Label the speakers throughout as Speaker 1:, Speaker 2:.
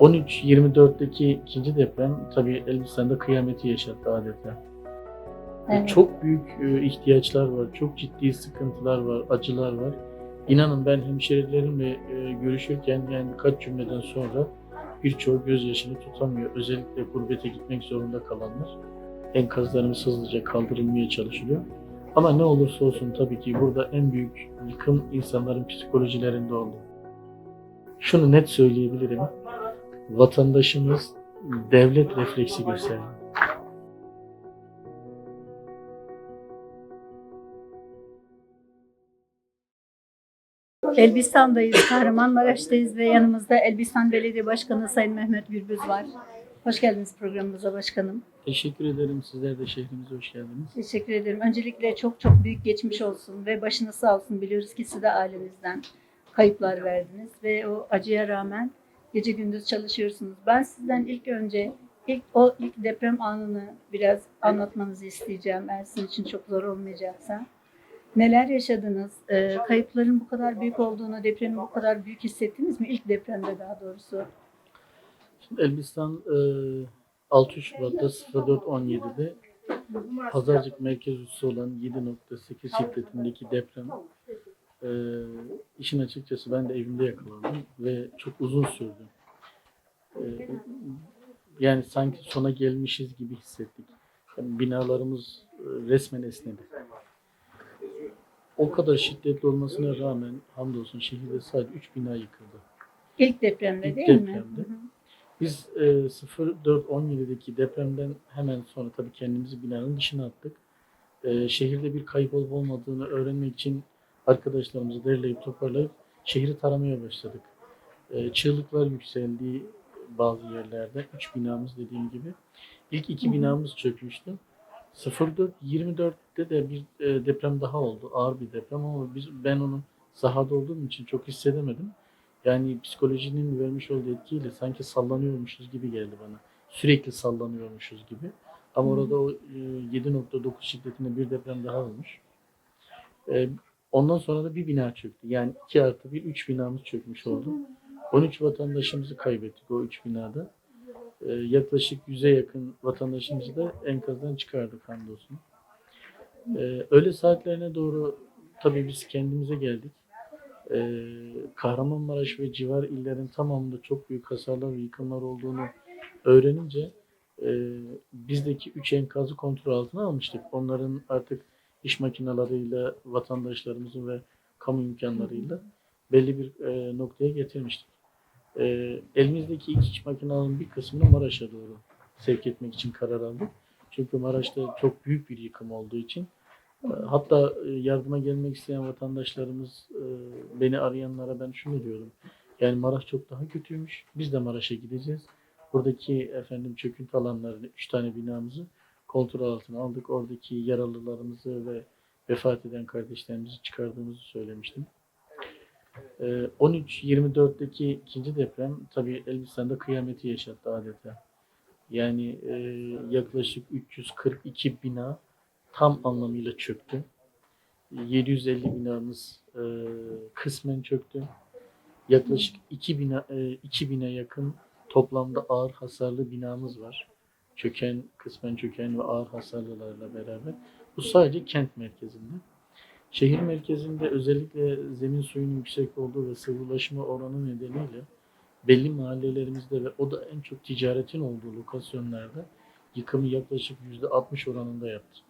Speaker 1: 13-24'teki ikinci deprem tabii Elbistan'da kıyameti yaşattı adeta.
Speaker 2: Evet.
Speaker 1: Çok büyük e, ihtiyaçlar var, çok ciddi sıkıntılar var, acılar var. İnanın ben hemşerilerimle e, görüşürken yani birkaç cümleden sonra birçoğu gözyaşını tutamıyor. Özellikle gurbete gitmek zorunda kalanlar. Enkazlarımız hızlıca kaldırılmaya çalışılıyor. Ama ne olursa olsun tabii ki burada en büyük yıkım insanların psikolojilerinde oldu. Şunu net söyleyebilirim. Vatandaşımız devlet refleksi gösterdi.
Speaker 2: Elbistan'dayız, Kahramanmaraş'tayız ve yanımızda Elbistan Belediye Başkanı Sayın Mehmet Gürbüz var. Hoş geldiniz programımıza başkanım.
Speaker 1: Teşekkür ederim. Sizler de şehrimize hoş geldiniz.
Speaker 2: Teşekkür ederim. Öncelikle çok çok büyük geçmiş olsun ve başınız sağ olsun. Biliyoruz ki siz de ailenizden kayıplar verdiniz ve o acıya rağmen gece gündüz çalışıyorsunuz. Ben sizden ilk önce ilk o ilk deprem anını biraz anlatmanızı isteyeceğim eğer sizin için çok zor olmayacaksa. Neler yaşadınız? Ee, kayıpların bu kadar büyük olduğunu, depremin bu kadar büyük hissettiniz mi? İlk depremde daha doğrusu.
Speaker 1: Şimdi Elbistan e, 6 Şubat'ta 04.17'de Pazarcık merkez üssü olan 7.8 şiddetindeki deprem e, işin açıkçası ben de evimde yakalandım ve çok uzun sürdü. E, yani sanki sona gelmişiz gibi hissettik. Yani binalarımız resmen esnedi. O kadar şiddetli olmasına rağmen hamdolsun şehirde sadece 3 bina yıkıldı.
Speaker 2: İlk depremde
Speaker 1: İlk
Speaker 2: değil mi?
Speaker 1: depremde.
Speaker 2: Hı hı.
Speaker 1: Biz e, 04-17'deki depremden hemen sonra tabii kendimizi binanın dışına attık. E, şehirde bir kayıp olup olmadığını öğrenmek için arkadaşlarımızı derleyip toparlayıp şehri taramaya başladık. E, çığlıklar yükseldi bazı yerlerde. Üç binamız dediğim gibi. İlk iki binamız çökmüştü. 04-24'te de bir e, deprem daha oldu. Ağır bir deprem ama biz, ben onu sahada olduğum için çok hissedemedim. Yani psikolojinin vermiş olduğu etkiyle sanki sallanıyormuşuz gibi geldi bana. Sürekli sallanıyormuşuz gibi. Ama orada o e, 7.9 şiddetinde bir deprem daha olmuş. Ondan sonra da bir bina çöktü. Yani 2 artı 1, 3 binamız çökmüş oldu. 13 vatandaşımızı kaybettik o 3 binada. E, yaklaşık 100'e yakın vatandaşımızı da enkazdan çıkardık hamdolsun. E, öğle saatlerine doğru tabii biz kendimize geldik. Ee, Kahramanmaraş ve civar illerin tamamında çok büyük hasarlar ve yıkımlar olduğunu öğrenince e, bizdeki üç enkazı kontrol altına almıştık. Onların artık iş makinalarıyla, vatandaşlarımızın ve kamu imkanlarıyla belli bir e, noktaya getirmiştik. E, elimizdeki iki iş makinanın bir kısmını Maraş'a doğru sevk etmek için karar aldık. Çünkü Maraş'ta çok büyük bir yıkım olduğu için e, Hatta e, yardıma gelmek isteyen vatandaşlarımız e, beni arayanlara ben şunu diyorum. Yani Maraş çok daha kötüymüş. Biz de Maraş'a gideceğiz. Buradaki efendim çöküntü alanlarını, üç tane binamızı kontrol altına aldık. Oradaki yaralılarımızı ve vefat eden kardeşlerimizi çıkardığımızı söylemiştim. E, 13-24'teki ikinci deprem tabii Elbistan'da kıyameti yaşattı adeta. Yani e, yaklaşık 342 bina tam anlamıyla çöktü. 750 binamız e, kısmen çöktü. Yaklaşık 2 bina e, 2000'e yakın toplamda ağır hasarlı binamız var. Çöken, kısmen çöken ve ağır hasarlılarla beraber. Bu sadece kent merkezinde. Şehir merkezinde özellikle zemin suyunun yüksek olduğu ve sıvılaşma oranı nedeniyle belli mahallelerimizde ve o da en çok ticaretin olduğu lokasyonlarda yıkımı yaklaşık %60 oranında yaptı.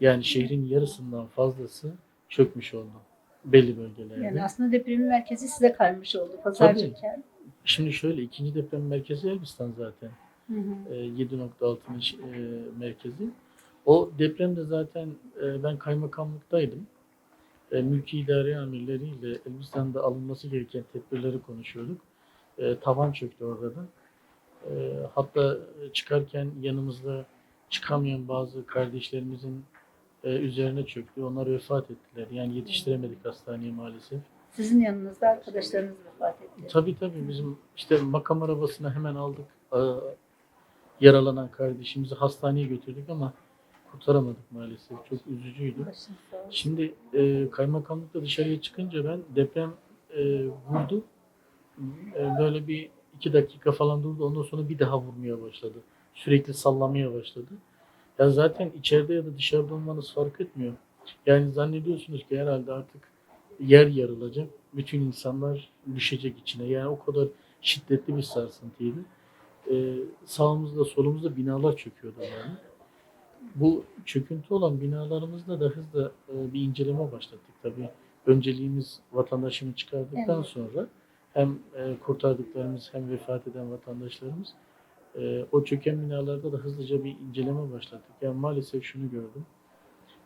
Speaker 1: Yani şehrin yarısından fazlası çökmüş oldu belli bölgelerde.
Speaker 2: Yani aslında depremin merkezi size kaymış oldu. Pazarcıkken.
Speaker 1: Şimdi şöyle ikinci deprem merkezi Elbistan zaten.
Speaker 2: Hı hı.
Speaker 1: E, 7.6'nın ş- e, merkezi. O depremde zaten e, ben kaymakamlıktaydım. E, mülki idare amirleriyle Elbistan'da alınması gereken tedbirleri konuşuyorduk. E, tavan çöktü orada da. E, hatta çıkarken yanımızda çıkamayan bazı kardeşlerimizin e, üzerine çöktü. Onlar vefat ettiler. Yani yetiştiremedik hastaneye maalesef.
Speaker 2: Sizin yanınızda arkadaşlarınız vefat etti.
Speaker 1: Tabii tabii bizim işte makam arabasına hemen aldık. Yaralanan kardeşimizi hastaneye götürdük ama kurtaramadık maalesef. Çok üzücüydü. Şimdi e, kaymakamlıkta dışarıya çıkınca ben deprem e, vurdu. E, böyle bir iki dakika falan durdu. Ondan sonra bir daha vurmaya başladı. Sürekli sallamaya başladı. Ya zaten içeride ya da dışarıda olmanız fark etmiyor. Yani zannediyorsunuz ki herhalde artık yer yarılacak. Bütün insanlar düşecek içine. Yani o kadar şiddetli bir sarsıntıydı. Ee, sağımızda solumuzda binalar çöküyordu yani. Bu çöküntü olan binalarımızda da hızla e, bir inceleme başlattık. Tabii önceliğimiz vatandaşını çıkardıktan
Speaker 2: Evet.
Speaker 1: sonra hem e, kurtardıklarımız hem vefat eden vatandaşlarımız e, o çöken binalarda da hızlıca bir inceleme başlattık. Yani maalesef şunu gördüm.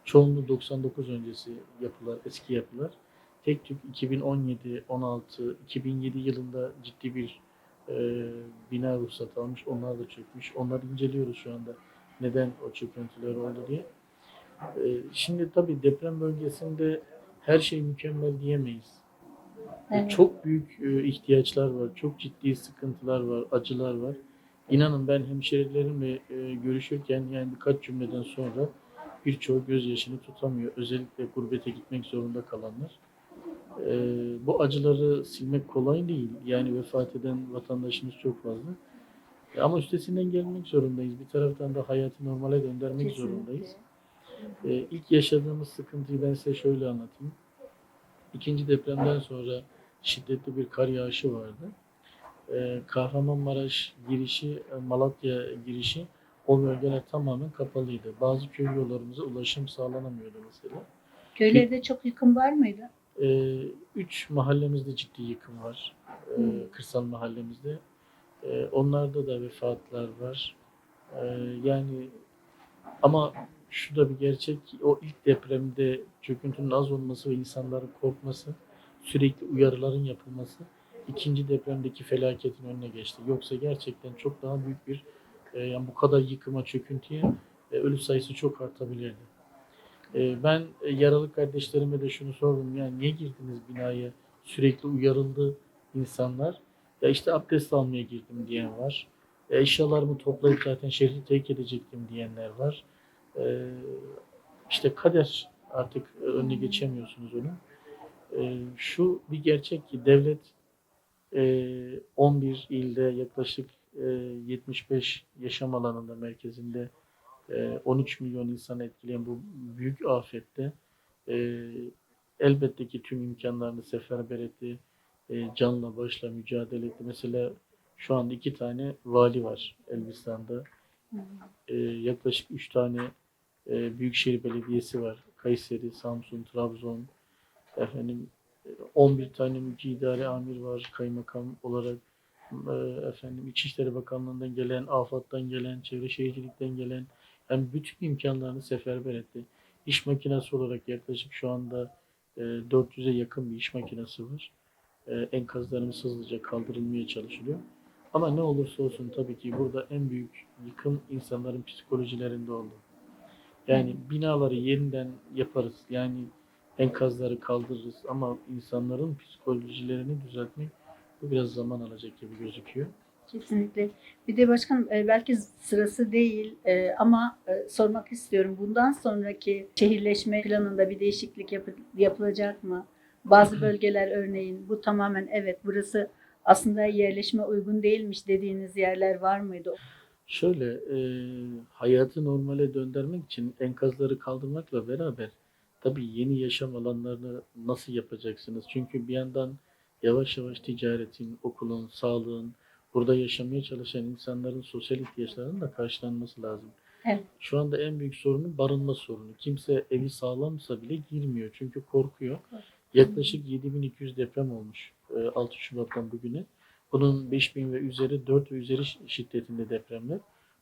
Speaker 1: Çoğunluğu 99 öncesi yapılar, eski yapılar. Tek tük 2017, 16, 2007 yılında ciddi bir e, bina ruhsatı almış. Onlar da çökmüş. Onları inceliyoruz şu anda. Neden o çöküntüler oldu diye. E, şimdi tabii deprem bölgesinde her şey mükemmel diyemeyiz. E,
Speaker 2: Evet.
Speaker 1: Çok büyük e, ihtiyaçlar var. Çok ciddi sıkıntılar var, acılar var. İnanın ben hemşerilerimle e, görüşürken yani birkaç cümleden sonra birçoğu gözyaşını tutamıyor. Özellikle gurbete gitmek zorunda kalanlar. E, bu acıları silmek kolay değil. Yani vefat eden vatandaşımız çok fazla. E, ama üstesinden gelmek zorundayız. Bir taraftan da hayatı normale döndürmek zorundayız. E, ilk yaşadığımız sıkıntıyı ben size şöyle anlatayım. İkinci depremden sonra şiddetli bir kar yağışı vardı. E, Kahramanmaraş girişi, e, Malatya girişi o bölgeler tamamen kapalıydı. Bazı köy yollarımıza ulaşım sağlanamıyordu mesela.
Speaker 2: Köylerde çok yıkım var mıydı?
Speaker 1: E, üç mahallemizde ciddi yıkım var. E, kırsal mahallemizde. E, onlarda da vefatlar var. E, yani ama şu da bir gerçek ki o ilk depremde çöküntünün az olması ve insanların korkması, sürekli uyarıların yapılması ikinci depremdeki felaketin önüne geçti. Yoksa gerçekten çok daha büyük bir e, yani bu kadar yıkıma, çöküntüye e, ölü sayısı çok artabilirdi. E, ben e, yaralı kardeşlerime de şunu sordum. Yani niye girdiniz binaya? Sürekli uyarıldı insanlar. Ya işte abdest almaya girdim diyen var. E, eşyalarımı toplayıp zaten şehri terk edecektim diyenler var. E, işte kader artık e, önüne geçemiyorsunuz onun. E, şu bir gerçek ki devlet e, 11 ilde yaklaşık e, 75 yaşam alanında merkezinde 13 milyon insanı etkileyen bu büyük afette e, elbette ki tüm imkanlarını seferber etti. E, canla başla mücadele etti. Mesela şu anda iki tane vali var Elbistan'da. E, yaklaşık üç tane büyükşehir belediyesi var. Kayseri, Samsun, Trabzon, efendim e, 11 tane mülki idare amir var kaymakam olarak. Efendim İçişleri Bakanlığı'ndan gelen, AFAD'dan gelen, Çevre Şehircilik'ten gelen yani bütün imkanlarını seferber etti. İş makinesi olarak yaklaşık şu anda e, 400'e yakın bir iş makinesi var. E, enkazlarımız hızlıca kaldırılmaya çalışılıyor. Ama ne olursa olsun tabii ki burada en büyük yıkım insanların psikolojilerinde oldu. Yani binaları yeniden yaparız. Yani enkazları kaldırırız ama insanların psikolojilerini düzeltmek bu biraz zaman alacak gibi gözüküyor.
Speaker 2: Kesinlikle. Bir de başkanım e, belki sırası değil e, ama e, sormak istiyorum. Bundan sonraki şehirleşme planında bir değişiklik yapı- yapılacak mı? Bazı bölgeler örneğin bu tamamen evet burası aslında yerleşme uygun değilmiş dediğiniz yerler var mıydı?
Speaker 1: Şöyle e, hayatı normale döndürmek için enkazları kaldırmakla beraber tabii yeni yaşam alanlarını nasıl yapacaksınız? Çünkü bir yandan yavaş yavaş ticaretin, okulun, sağlığın, burada yaşamaya çalışan insanların sosyal ihtiyaçlarının da karşılanması lazım.
Speaker 2: Evet.
Speaker 1: Şu anda en büyük sorunu barınma sorunu. Kimse evi sağlamsa bile girmiyor çünkü korkuyor. Yaklaşık 7200 deprem olmuş e, 6 Şubat'tan bugüne. Bunun 5000 ve üzeri 4 ve üzeri şiddetinde depremler.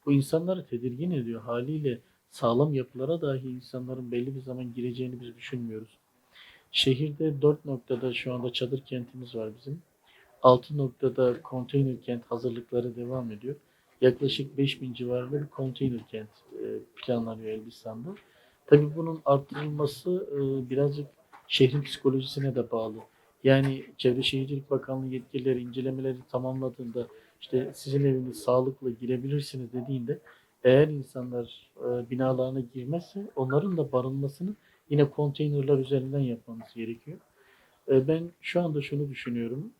Speaker 1: Bu insanları tedirgin ediyor. Haliyle sağlam yapılara dahi insanların belli bir zaman gireceğini biz düşünmüyoruz. Şehirde 4 noktada şu anda çadır kentimiz var bizim. 6 noktada konteyner kent hazırlıkları devam ediyor. Yaklaşık 5000 civarında bir konteyner kent e, planlanıyor Elbistan'da. Tabii bunun arttırılması e, birazcık şehrin psikolojisine de bağlı. Yani Çevre Şehircilik Bakanlığı yetkilileri incelemeleri tamamladığında işte sizin eviniz sağlıklı girebilirsiniz dediğinde eğer insanlar e, binalarına girmezse onların da barınmasını yine konteynerler üzerinden yapmamız gerekiyor. Ben şu anda şunu düşünüyorum.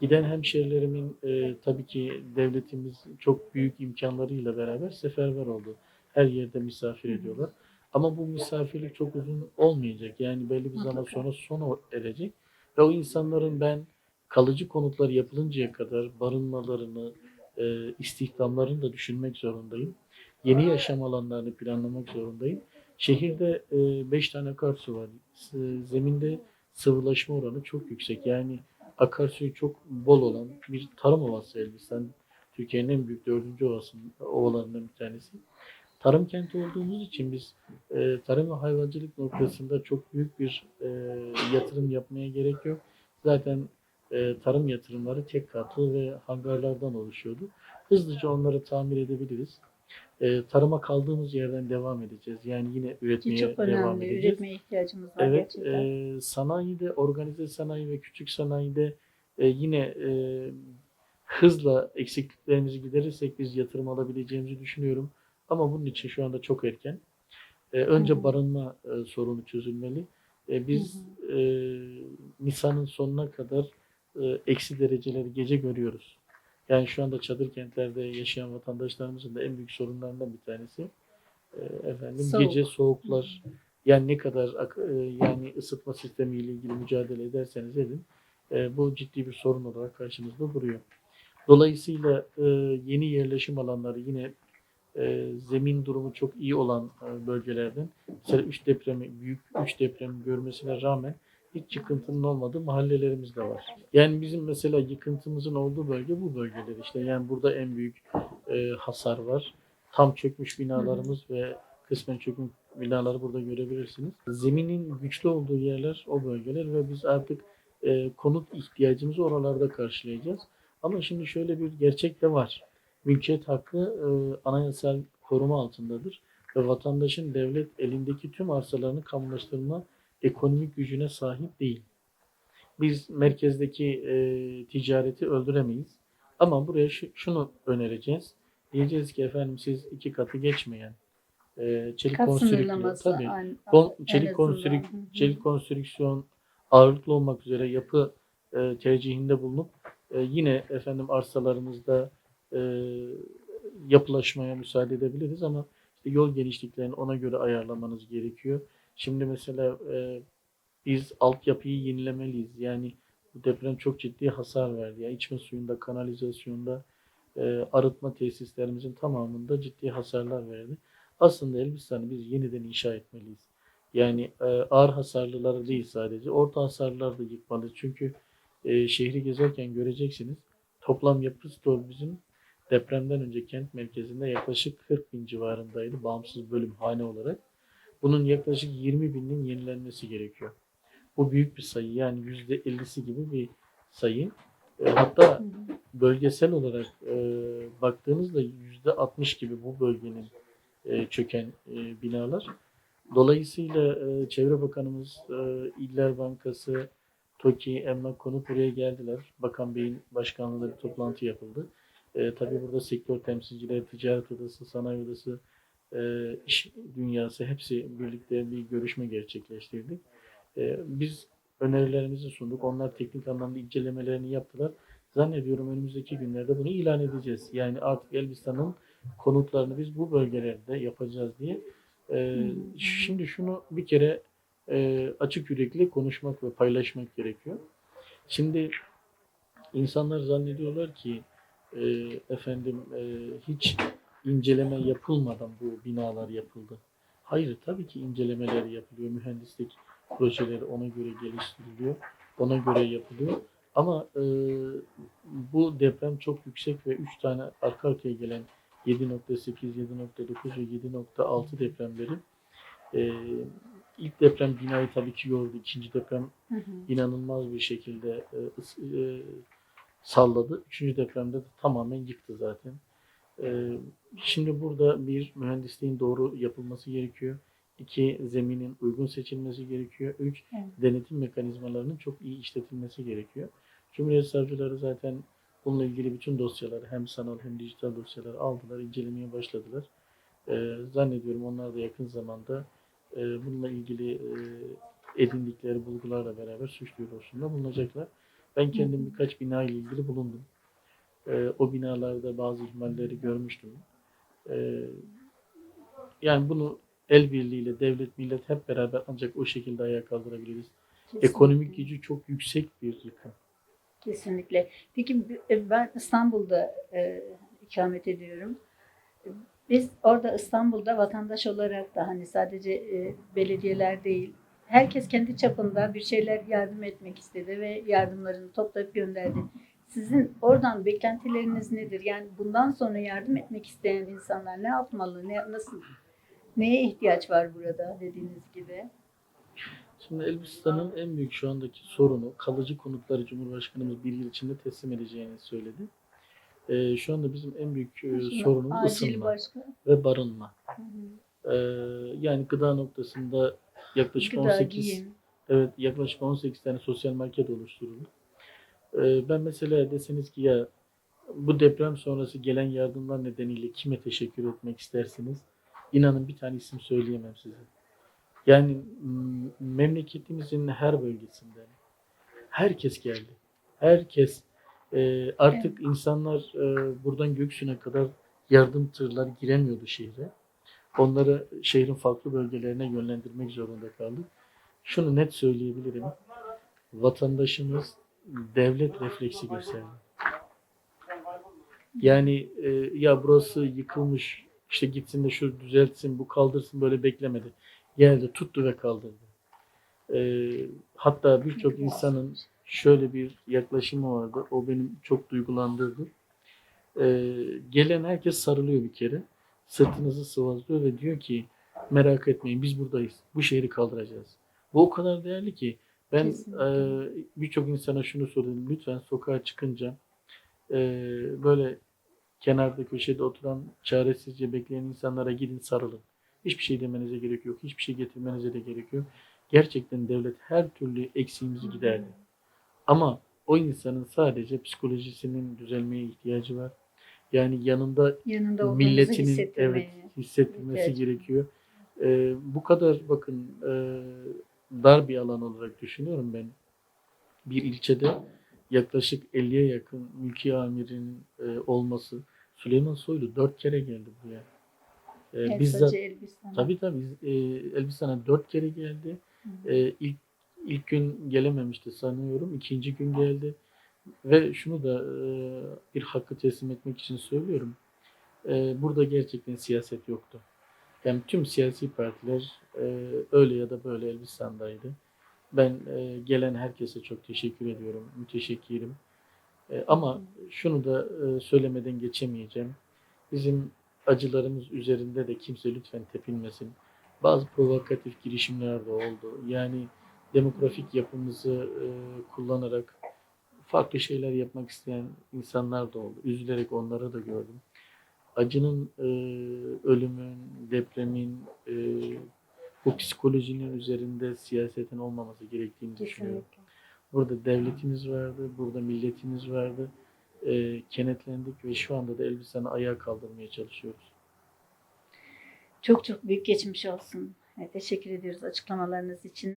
Speaker 1: Giden hemşerilerimin e, tabii ki devletimiz çok büyük imkanlarıyla beraber seferber oldu. Her yerde misafir ediyorlar. Ama bu misafirlik çok uzun olmayacak. Yani belli bir zaman sonra sona erecek. Ve o insanların ben kalıcı konutlar yapılıncaya kadar barınmalarını, e, istihdamlarını da düşünmek zorundayım. Yeni yaşam alanlarını planlamak zorundayım. Şehirde 5 tane akarsu var. Zeminde sıvılaşma oranı çok yüksek. Yani akarsuyu çok bol olan bir tarım ovası Elbistan. Türkiye'nin en büyük dördüncü ovası, ovalarından bir tanesi. Tarım kenti olduğumuz için biz e, tarım ve hayvancılık noktasında çok büyük bir e, yatırım yapmaya gerek yok. Zaten e, tarım yatırımları tek katlı ve hangarlardan oluşuyordu. Hızlıca onları tamir edebiliriz. E, tarıma kaldığımız yerden devam edeceğiz. Yani yine üretmeye
Speaker 2: çok
Speaker 1: devam
Speaker 2: önemli.
Speaker 1: edeceğiz.
Speaker 2: Üretmeye ihtiyacımız var
Speaker 1: Evet,
Speaker 2: gerçekten.
Speaker 1: e, sanayide, organize sanayi ve küçük sanayide e, yine e, hızla eksikliklerimizi giderirsek biz yatırım alabileceğimizi düşünüyorum. Ama bunun için şu anda çok erken. E, önce
Speaker 2: Hı hı.
Speaker 1: barınma e, sorunu çözülmeli. E, biz e, Nisan'ın sonuna kadar e, eksi dereceleri gece görüyoruz. Yani şu anda çadır kentlerde yaşayan vatandaşlarımızın da en büyük sorunlarından bir tanesi e, efendim
Speaker 2: Soğuk.
Speaker 1: gece soğuklar yani ne kadar e, yani ısıtma sistemiyle ilgili mücadele ederseniz edin e, bu ciddi bir sorun olarak karşımızda duruyor. Dolayısıyla yeni yerleşim alanları yine zemin durumu çok iyi olan bölgelerden mesela 3 depremi büyük 3 deprem görmesine rağmen hiç yıkıntının olmadığı mahallelerimiz de var. Yani bizim mesela yıkıntımızın olduğu bölge bu bölgeler işte. Yani burada en büyük e, hasar var. Tam çökmüş binalarımız ve kısmen çökmüş binaları burada görebilirsiniz. Zeminin güçlü olduğu yerler o bölgeler ve biz artık e, konut ihtiyacımızı oralarda karşılayacağız. Ama şimdi şöyle bir gerçek de var. Mülkiyet hakkı e, anayasal koruma altındadır ve vatandaşın devlet elindeki tüm arsalarını kamulaştırma ekonomik gücüne sahip değil. Biz merkezdeki e, ticareti öldüremeyiz. Ama buraya şu- şunu önereceğiz. Diyeceğiz ki efendim siz iki katı geçmeyen e, çelik
Speaker 2: Kat
Speaker 1: konstrüksiyon, tabii,
Speaker 2: an-
Speaker 1: Kon- çelik, konstrük, çelik konstrüksiyon ağırlıklı olmak üzere yapı e, tercihinde bulunup e, yine efendim arsalarımızda e, yapılaşmaya müsaade edebiliriz ama işte yol genişliklerini ona göre ayarlamanız gerekiyor. Şimdi mesela e, biz altyapıyı yenilemeliyiz. Yani bu deprem çok ciddi hasar verdi. Yani içme suyunda, kanalizasyonda, e, arıtma tesislerimizin tamamında ciddi hasarlar verdi. Aslında Elbistan'ı biz yeniden inşa etmeliyiz. Yani e, ağır hasarlıları değil sadece, orta hasarlıları da yıkmalıyız. Çünkü e, şehri gezerken göreceksiniz. Toplam yapı stoğu bizim depremden önce kent merkezinde yaklaşık 40 bin civarındaydı bağımsız bölüm hane olarak. Bunun yaklaşık 20 binin yenilenmesi gerekiyor. Bu büyük bir sayı yani %50'si gibi bir sayı. E, hatta bölgesel olarak e, baktığınızda %60 gibi bu bölgenin e, çöken e, binalar. Dolayısıyla e, Çevre Bakanımız, e, İller Bankası, TOKİ, Emlak Konut buraya geldiler. Bakan Bey'in başkanlığında bir toplantı yapıldı. E, tabii burada sektör temsilcileri, ticaret odası, sanayi odası, e, iş dünyası hepsi birlikte bir görüşme gerçekleştirdik. E, biz önerilerimizi sunduk. Onlar teknik anlamda incelemelerini yaptılar. Zannediyorum önümüzdeki günlerde bunu ilan edeceğiz. Yani artık Elbistan'ın konutlarını biz bu bölgelerde yapacağız diye. E, şimdi şunu bir kere e, açık yürekli konuşmak ve paylaşmak gerekiyor. Şimdi insanlar zannediyorlar ki e, efendim e, hiç inceleme yapılmadan bu binalar yapıldı. Hayır tabii ki incelemeler yapılıyor. Mühendislik projeleri ona göre geliştiriliyor. Ona göre yapılıyor. Ama e, bu deprem çok yüksek ve 3 tane arka arkaya gelen 7.8, 7.9 ve 7.6 depremleri e, ilk deprem binayı tabii ki yordu. İkinci deprem
Speaker 2: Hı hı.
Speaker 1: inanılmaz bir şekilde e, e, salladı. Üçüncü depremde de tamamen yıktı zaten. E, şimdi burada bir mühendisliğin doğru yapılması gerekiyor. İki zeminin uygun seçilmesi gerekiyor. Üç
Speaker 2: Evet.
Speaker 1: denetim mekanizmalarının çok iyi işletilmesi gerekiyor. Cumhuriyet savcıları zaten bununla ilgili bütün dosyaları hem sanal hem dijital dosyaları aldılar, incelemeye başladılar. E, zannediyorum onlar da yakın zamanda e, bununla ilgili e, edindikleri bulgularla beraber suç duyurusunda bulunacaklar. Ben kendim birkaç bina ile ilgili bulundum. Ee, o binalarda bazı ihmalleri görmüştüm. Ee, yani bunu el birliğiyle devlet millet hep beraber ancak o şekilde ayağa kaldırabiliriz.
Speaker 2: Kesinlikle.
Speaker 1: Ekonomik gücü çok yüksek bir yıkım.
Speaker 2: Kesinlikle. Peki e, ben İstanbul'da e, ikamet ediyorum. Biz orada İstanbul'da vatandaş olarak da hani sadece e, belediyeler değil, herkes kendi çapında bir şeyler yardım etmek istedi ve yardımlarını toplayıp gönderdi. Sizin oradan beklentileriniz nedir? Yani bundan sonra yardım etmek isteyen insanlar ne yapmalı? Ne nasıl neye ihtiyaç var burada dediğiniz gibi?
Speaker 1: Şimdi Elbistan'ın en büyük şu andaki sorunu kalıcı konutları Cumhurbaşkanımız bir yıl içinde teslim edeceğini söyledi. Ee, şu anda bizim en büyük e, sorunumuz
Speaker 2: Acil
Speaker 1: ısınma
Speaker 2: başka.
Speaker 1: ve barınma.
Speaker 2: Hı hı.
Speaker 1: Ee, yani gıda noktasında yaklaşık
Speaker 2: Gıda,
Speaker 1: 18
Speaker 2: giyim.
Speaker 1: evet yaklaşık 18 tane sosyal market oluşturuldu. Ee, ben mesela deseniz ki ya bu deprem sonrası gelen yardımlar nedeniyle kime teşekkür etmek istersiniz? İnanın bir tane isim söyleyemem size. Yani memleketimizin her bölgesinden herkes geldi. Herkes e, artık insanlar e, buradan Göksu'na kadar yardım tırları giremiyordu şehre. Onları şehrin farklı bölgelerine yönlendirmek zorunda kaldık. Şunu net söyleyebilirim. Vatandaşımız devlet refleksi gösterdi. Yani e, ya burası yıkılmış işte gitsin de şu düzeltsin bu kaldırsın böyle beklemedi. Geldi tuttu ve kaldırdı. E, hatta birçok insanın şöyle bir yaklaşımı vardı. O benim çok duygulandırdı. E, gelen herkes sarılıyor bir kere. Sırtınızı sıvazlıyor ve diyor ki merak etmeyin biz buradayız. Bu şehri kaldıracağız. Bu o kadar değerli ki ben
Speaker 2: Kesinlikle.
Speaker 1: e, birçok insana şunu söyledim. Lütfen sokağa çıkınca e, böyle kenarda köşede oturan çaresizce bekleyen insanlara gidin sarılın. Hiçbir şey demenize gerek yok. Hiçbir şey getirmenize de gerek yok. Gerçekten devlet her türlü eksiğimizi giderdi. Ama o insanın sadece psikolojisinin düzelmeye ihtiyacı var. Yani yanında
Speaker 2: Yanında
Speaker 1: milletinin evet hissettirmesi
Speaker 2: var.
Speaker 1: gerekiyor. Ee, bu kadar bakın e, dar bir alan olarak düşünüyorum ben. Bir ilçede yaklaşık 50'ye yakın mülki amirinin e, olması. Süleyman Soylu dört kere geldi buraya.
Speaker 2: Evet,
Speaker 1: bizzat tabii tabii e, Elbistan'a dört kere geldi.
Speaker 2: Hı.
Speaker 1: E, ilk ilk gün gelememişti sanıyorum. İkinci gün geldi. Ve şunu da e, bir hakkı teslim etmek için söylüyorum. E, burada gerçekten siyaset yoktu. Yani tüm siyasi partiler e, öyle ya da böyle Elbistan'daydı. Ben e, gelen herkese çok teşekkür ediyorum. Müteşekkirim. E, ama şunu da e, söylemeden geçemeyeceğim. Bizim acılarımız üzerinde de kimse lütfen tepinmesin. Bazı provokatif girişimler de oldu. Yani demografik yapımızı e, kullanarak farklı şeyler yapmak isteyen insanlar da oldu. Üzülerek onları da gördüm. Acının, e, ölümün, depremin, e, bu psikolojinin üzerinde siyasetin olmaması gerektiğini düşünüyorum. Burada devletimiz vardı, burada milletimiz vardı. E, kenetlendik ve şu anda da Elbistan'ı ayağa kaldırmaya çalışıyoruz.
Speaker 2: Çok çok büyük geçmiş olsun. Teşekkür ediyoruz açıklamalarınız için.